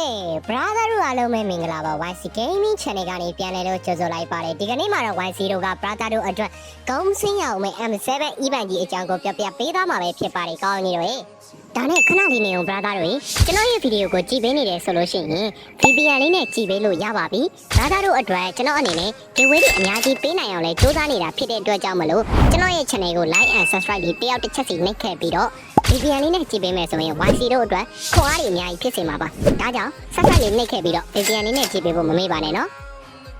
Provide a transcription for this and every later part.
ကဲ brother တို့အားလုံးပဲမင်္ဂလာပါ YC Gaming Channel ကနေပြန်လည်တော့ကြိုဆိုလိုက်ပါတယ်ဒီကနေ့မှာတော့ YC တို့က brother တို့အတွက်ဂုံးစင်းရအောင်မဲ့ M7 event ကြီးအကြောင်းကိုပြပြပေးသွားမှာပဲဖြစ်ပါတယ်ကောင်းနေတော့ဒါနဲ့ခဏလေးနေအောင် brother တို့ကျွန်တော်ရဲ့ဗီဒီယိုကိုကြည့်ပေးနေတယ်ဆိုလို့ရှိရင် VPN လေးနဲ့ကြည့်ပေးလို့ရပါပြီ brother တို့အတွက်ကျွန်တော်အနေနဲ့ giveaway တွေအများကြီးပေးနိုင်အောင်လဲစူးစမ်းနေတာဖြစ်တဲ့အတွက်ကြောင့်မလို့ကျွန်တော်ရဲ့ channel ကို like and subscribe ပြီးတယောက်တစ်ချက်စီနှိပ်ခဲ့ပြီးတော့ VPN လေးနဲ့ကြည့်ပေးမယ်ဆိုရင် YC တို့အတွက်ခွန်အားတွေအများကြီးဖြစ်စေမှာပါဒါကြောင့်ဆက်ဆက်လေးနှိပ်ခဲ့ပြီးတော့ VPN လေးနဲ့ကြည့်ပေးဖို့မမေ့ပါနဲ့နော်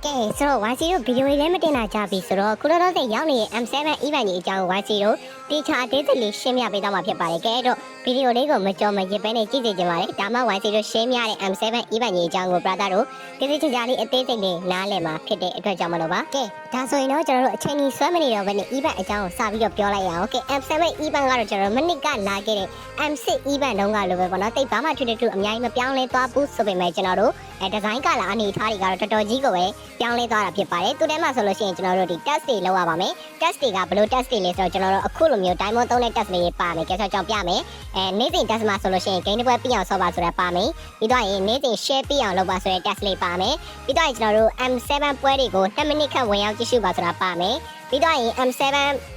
ကဲဆိုတော့ YC တို့ဗီဒီယိုလေးလည်းမတင်တာကြပြီဆိုတော့ခုလောလောဆယ်ရောက်နေတဲ့ M7 event ကြီးအကြောင်းကို YC တို့တီချာအသေးစိတ်လေးရှင်းပြပေးသွားမှာဖြစ်ပါတယ်ကဲတော့ဗီဒီယိုလေးကိုမကြော်မရစ်ပဲနဲ့ကြည့်ကြကြပါလေဒါမှ YC တို့ရှင်းပြတဲ့ M7 event ကြီးအကြောင်းကို brother တို့တိတိကျကျလေးအသေးစိတ်လေးနားလည်မှာဖြစ်တဲ့အတွက်ကြောင့်မလို့ပါကဲဒါဆိုရင်တော့ကျွန်တော်တို့အချိန်ကြီးဆွဲမနေတော့ဘဲနဲ့ event အကြောင်းကိုစပြီးတော့ပြောလိုက်ရအောင်ကဲ M7 event ကတော့ကျွန်တော်တို့မနစ်ကလာခဲ့တဲ့ M6 event တုန်းကလိုပဲပေါ့နော်တိတ်ဘာမှထွေထွေထူအများကြီးမပြောင်းလဲသွားဘူးဆိုပေမဲ့ကျွန်တော်တို့အဲဒီဇိုင်းကလာအနေထားတွေကတော့တော်တော်ကြီးကိုပဲပြောင်းလဲသွားတာဖြစ်ပါတယ်သူထဲမှာဆိုလို့ရှိရင်ကျွန်တော်တို့ဒီ test တွေလုပ်ရပါမယ် test တွေကဘယ်လို test တွေလဲဆိုတော့ကျွန်တော်တို့အခုလိုမျိုး diamond သုံးတဲ့ test လေးတွေပါမယ်ကြက်ချက်ကြောင်ပြမယ်အဲနေ့စဉ် test မှာဆိုလို့ရှိရင် game တစ်ပွဲပြအောင်ဆော့ပါဆိုတော့ပါမယ်ပြီးတော့ရင်နေ့စဉ် share ပြအောင်လုပ်ပါဆိုတဲ့ test လေးပါမယ်ပြီးတော့ရင်ကျွန်တော်တို့ M7 ပွဲတွေကို2မိနစ်ခန့်ဝင်ရောက်ကြည့်ရှုပါဆိုတာပါမယ် ပြီးတော့ရင် M7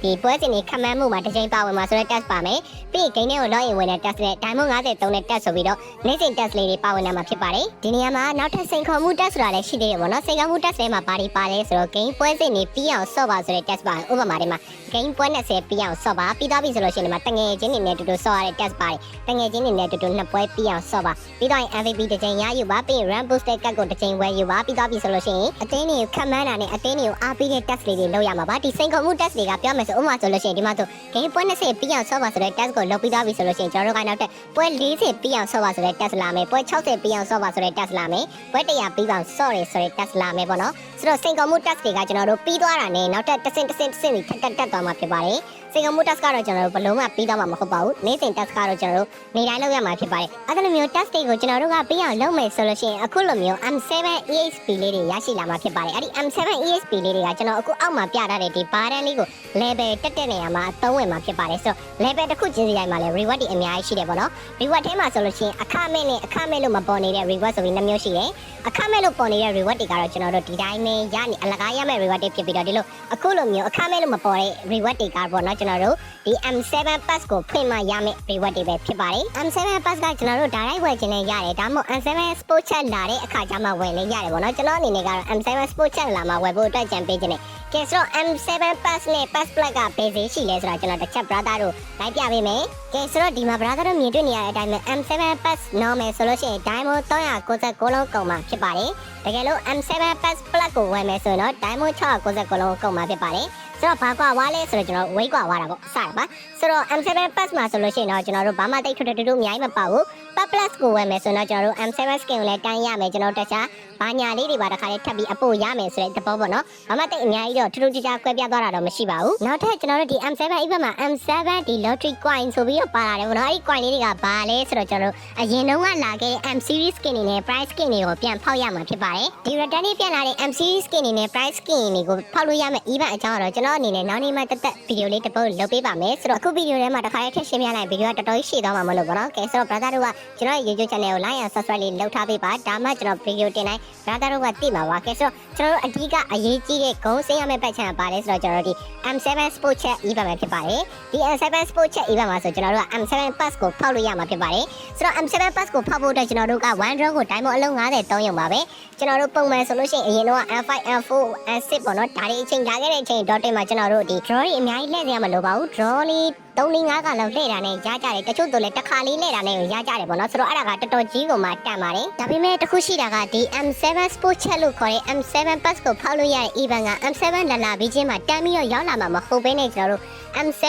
ဒီပွဲစဉ်တွေခမန်းမှုမှာတစ်ချိန်ပါဝင်မှာဆိုတဲ့ test ပါမယ်ပြီးရင် game တွေကို login ဝင်တဲ့ test နဲ့ diamond 50သုံးတဲ့ test ဆိုပြီးတော့နေ့စဉ် test လေးတွေပါဝင်လာမှာဖြစ်ပါတယ်ဒီနေရာမှာနောက်ထပ်စိန်ခေါ်မှု test ဆိုတာလည်းရှိသေးတယ်ပေါ့နော်စိန်ခေါ်မှု test တွေမှာပါဒီပါလဲဆိုတော့ game ပွဲစဉ်တွေပြီးအောင်ဆော့ပါဆိုတဲ့ test ပါဥပမာတွေမှာ game ပွဲ20ပြီးအောင်ဆော့ပါပြီးသွားပြီဆိုလို့ရှိရင်ဒီမှာတငယ်ချင်းတွေနဲ့တူတူဆော့ရတဲ့ test ပါတယ်တငယ်ချင်းတွေနဲ့တူတူနှစ်ပွဲပြီးအောင်ဆော့ပါပြီးတော့ရင် MVP တစ်ချိန်ရယူပါပြီးရင် rank booster ကတ်ကိုတစ်ချိန်ဝယ်ယူပါပြီးသွားပြီဆိုလို့ရှိရင်အတင်းတွေကိုခက်မှန်းတာနဲ့အတင်းတွေကိုအားပေးတဲ့ test လေးတွေလုပ်ရမှာပါဒီစိန်ခေါ်မှု test တွေကပြောမယ်ဆိုဥပမာဆိုလို့ရှိရင်ဒီမှာဆို game ပွဲ20ပြီးအောင်ဆော့ပါဆိုတဲ့ test ကိုလုပ်ပြီးသွားပြီဆိုလို့ရှိရင်ကျွန်တော်တို့ကနောက်ထပ်ပွဲ40ပြီးအောင်ဆော့ပါဆိုတဲ့ test လာမယ်ပွဲ60ပြီးအောင်ဆော့ပါဆိုတဲ့ test လာမယ်ပွဲ100ပြီးအောင်ဆော့ရဆိုတဲ့ test လာမယ်ပေါ့နော်ဆိုတော့စိန်ခေါ်မှု test တွေကကျွန်တော်တို့ပြီးသွားတာနဲ့နောက်ထပ်တစ်ဆင့်တစ်ဆင့်တစ်ဆင့်တွေထပ်တက်တက်သွားမှာဖြစ်ပါတယ်စိန်ခေါ်မှု test ကတော့ကျွန်တော်တို့ဘလုံးမှပြီးသွားမှာမဟုတ်ပါဘူးနေ့စဉ် test ကတော့ကျွန်တော်တို့နေတိုင်းလုပ်ရမှာဖြစ်ပါတယ်အဲ့ဒါလိုမျိုး test တွေကိုကျွန်တော်တို့ကပြီးအောင်လုပ်မယ်ဆိုလို့ရှိရင်အခုလိုမျိုး M7 EXP လေးတွေရရှိလာမှာဖြစ်ပါတယ်အဲ့ဒီ M7 EXP လေးတွေကကျွန်တော်အခုအောက်မှာပြထားတဲ့ဒီ barren လေးကို level တက်တဲ့နေရာမှာအသုံးဝင်မှာဖြစ်ပါတယ်ဆိုတော့ level တစ်ခုချင်းစီတိုင်းမှာလည်း reward တွေအများကြီးရှိတယ်ပေါ့နော် reward ထဲမှာဆိုလို့ရှိရင်အခမဲ့နဲ့အခမဲ့လို့မပေါ်နေတဲ့ reward ဆိုပြီးနှမျိုးရှိတယ်အခမဲ့လို့ပေါ်နေတဲ့ reward တွေကတော့ကျွန်တော်တို့ဒီတိုင်းပဲရနေအလကားရမယ့် reward တွေဖြစ်ပြီးတော့ဒီလိုအခုလိုမျိုးအခမဲ့လို့မပေါ်တဲ့ reward တွေကပေါ့နော်ကျွန်တော်တို့ဒီ M7 pass ကိုဖွင့်မှရမယ့် reward တွေပဲဖြစ်ပါတယ် M7 pass ကကျွန်တော်တို့ direct ဝယ်ခြင်းနဲ့ရတယ်ဒါမှမဟုတ် M7 sport chat လာတဲ့အခါကျမှဝယ်လဲရတယ်ပေါ့နော်ကျွန်တော်အနေနဲ့ကတော့ M7 sport chat လာမှဝယ်ဖို့အတွက်ကြံပေးခြင်းနဲ့ ကဲဆိုတော့ M7 pass နဲ့ pass black ကဘယ်ဈေးရှိလဲဆိုတာကျွန်တော်တစ်ချက် brother တို့လိုက်ပြပေးမယ်ကဲဆိုတော့ဒီမှာ brother တို့မြင်တွေ့နေရတဲ့အတိုင်းပဲ M7 pass normal ဆိုလို့ရှိရင် diamond 399လုံးကုန်မှာဖြစ်ပါတယ်တကယ်လို့ M7 pass black ကိုဝယ်မယ်ဆိုရင်တော့ diamond 699လုံးကုန်မှာဖြစ်ပါတယ် ဆိုတော့ဘာကွာဝါလဲဆိုတော့ကျွန်တော်ဝိတ်ကွာဝါတာပေါ့စတာပါဆိုတော့ M7 pass မှာဆိုလို့ရှိရင်တော့ကျွန်တော်တို့ဘာမှတိတ်ထွတ်ထွတ်တူအများကြီးမပါဘူး Pad Plus ကိုဝယ်မယ်ဆိုတော့ကျွန်တော်တို့ M7 skin ကိုလည်းတန်းရမယ်ကျွန်တော်တခြားဘာညာလေးတွေပါတစ်ခါလေးထပ်ပြီးအပို့ရမယ်ဆိုတဲ့သဘောပေါ့နော်ဘာမှတိတ်အများကြီးတော့ထူးထူးခြားခြားကွဲပြားသွားတာတော့မရှိပါဘူးနောက်ထပ်ကျွန်တော်တို့ဒီ M7 event မှာ M7 ဒီ lottery coin ဆိုပြီးတော့ပါလာတယ်ပေါ့နော်အဲ့ဒီ coin လေးတွေကဘာလဲဆိုတော့ကျွန်တော်တို့အရင်တုန်းကလာခဲ့တဲ့ M series skin တွေနဲ့ price skin တွေကိုပြန်ဖောက်ရမှာဖြစ်ပါတယ်ဒီ return လေးပြန်လာတဲ့ M series skin တွေနဲ့ price skin တွေကိုဖောက်လို့ရမယ့် event အကြောင်းကတော့ကျွန်တော်အနေနဲ့နောက်နေ့မှတက်တက်ဗီဒီယိုလေးတစ်ပုတ်လုပ်ပေးပါမယ်ဆိုတော့အခုဗီဒီယိုထဲမှာတစ်ခါလေးထည့်ရှင်းပြလိုက်ဗီဒီယိုကတော်တော်ကြီးရှည်သွားမှာမလို့ပေါ့နော်ကဲဆိုတော့ brother တို့ကကျွန်တော်ရဲ့ YouTube channel ကို like and subscribe လေးလုပ်ထားပေးပါဒါမှကျွန်တော်ဗီဒီယိုတင်တိုင်း brother တို့ကသိမှာပါကဲဆိုတော့ကျွန်တော်တို့အဓိကအရေးကြီးတဲ့ဂုံးစင်းရမယ့်ပတ်ချံပါလဲဆိုတော့ကျွန်တော်တို့ဒီ M7 Sport Chat event မှာဖြစ်ပါတယ်ဒီ M7 Sport Chat event မှာဆိုကျွန်တော်တို့က M7 Pass ကိုဖောက်လို့ရမှာဖြစ်ပါတယ်ဆိုတော့ M7 Pass ကိုဖောက်ဖို့အတွက်ကျွန်တော်တို့က1 draw ကို diamond အလုံး90သုံးရုံပါပဲကျွန်တော်တို့ပုံမှန်ဆိုလို့ရှိရင်အရင်တော့ M5 M4 M6 ပေါ့နော်ဒါတွေအချိန်လာခဲ့တဲ့အချိန် dot မှာကျွန်တော်တို့ဒီ draw တွေအများကြီးလှည့်စရာမလိုပါဘူး draw လေး3 4 5ကလောက်လှည့်တာနဲ့ရကြတယ်တချို့တို့လည်းတစ်ခါလေးလှည့်တာနဲ့ရကြတယ်ပေါ့နော်ဆိုတော့အဲ့ဒါကတော်တော်ကြီးကိုမှတန်ပါတယ်ဒါပေမဲ့တစ်ခုရှိတာကဒီ M7 Sport Chat လို့ခေါ်တဲ့ M7 Pass ကိုဖောက်လို့ရတဲ့ event က M7 လာလာပြီးချင်းမှတန်းပြီးတော့ရောက်လာမှာမဟုတ်ဘဲနဲ့ကျွန်တော်တို့ M7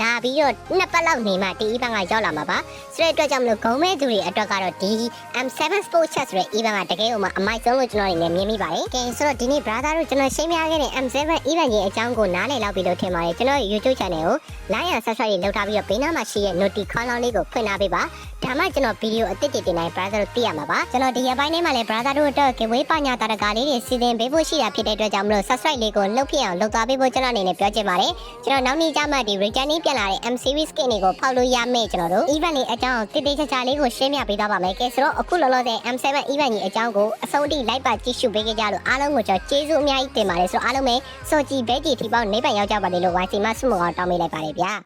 လာပြီးတော့နှစ်ပတ်လောက်နေမှဒီ event ကရောက်လာမှာပါဆိုတဲ့အတွက်ကြောင့်မလို့ဂုံးမဲ့သူတွေအတွက်ကတော့ဒီ M7 Sport Chat ဆိုတဲ့ event ကတကယ်ကိုမှအမိုက်ဆုံးလို့ကျွန်တော်အနေနဲ့မြင်မိပါတယ်ကဲဆိုတော့ဒီနေ့ brother တို့ကျွန်တော်ရှင်းပြခဲ့တဲ့ M7 event ကြီးအကြောင်းကိုနားလည်လောက်ပြီလို့ထင်ပါတယ်ကျွန်တော် YouTube channel ကို like and subscribe subscribe တွေလုပ်ထားပြီးတော့ဘေးနားမှာရှိတဲ့ noti ခေါင်းလောင်းလေးကိုဖွင့်ထားပေးပါဒါမှကျွန်တော်ဗီဒီယိုအသစ်တွေတင်နိုင် brother တို့သိရမှာပါကျွန်တော်ဒီရက်ပိုင်းထဲမှာလည်း brother တို့အတွက် giveaway ပညာတာတကာလေးတွေစီစဉ်ပေးဖို့ရှိတာဖြစ်တဲ့အတွက်ကြောင့်မလို့ subscribe လေးကိုလှုပ်ဖြစ်အောင်လုပ်သွားပေးဖို့ကျွန်တော်အနေနဲ့ပြောချင်ပါတယ်ကျွန်တော်နောက်နေ့ကျမှဒီ returning ပြန်လာတဲ့ M series skin တွေကိုဖောက်လို့ရမယ်ကျွန်တော်တို့ event လေးအကြောင်းတိတိကျကျလေးကိုရှင်းပြပေးသွားပါမယ်ကဲဆိုတော့အခုလောလောဆယ် M7 event ကြီးအကြောင်းကိုအဆုံးထိလိုက်ပါကြည့်ရှုပေးကြလို့အားလုံးကိုကျွန်တော်ကျေးဇူးအများကြီးတင်ပါတယ်ဆိုတော့အားလုံးပဲစောကြည်ဘဲကြည်ထီပေါင်းနေပန်ရောက်ကြပါလေလို့ YC မဆုမအောင်တောင်းပေးလိုက်ပါတယ်ဗျာ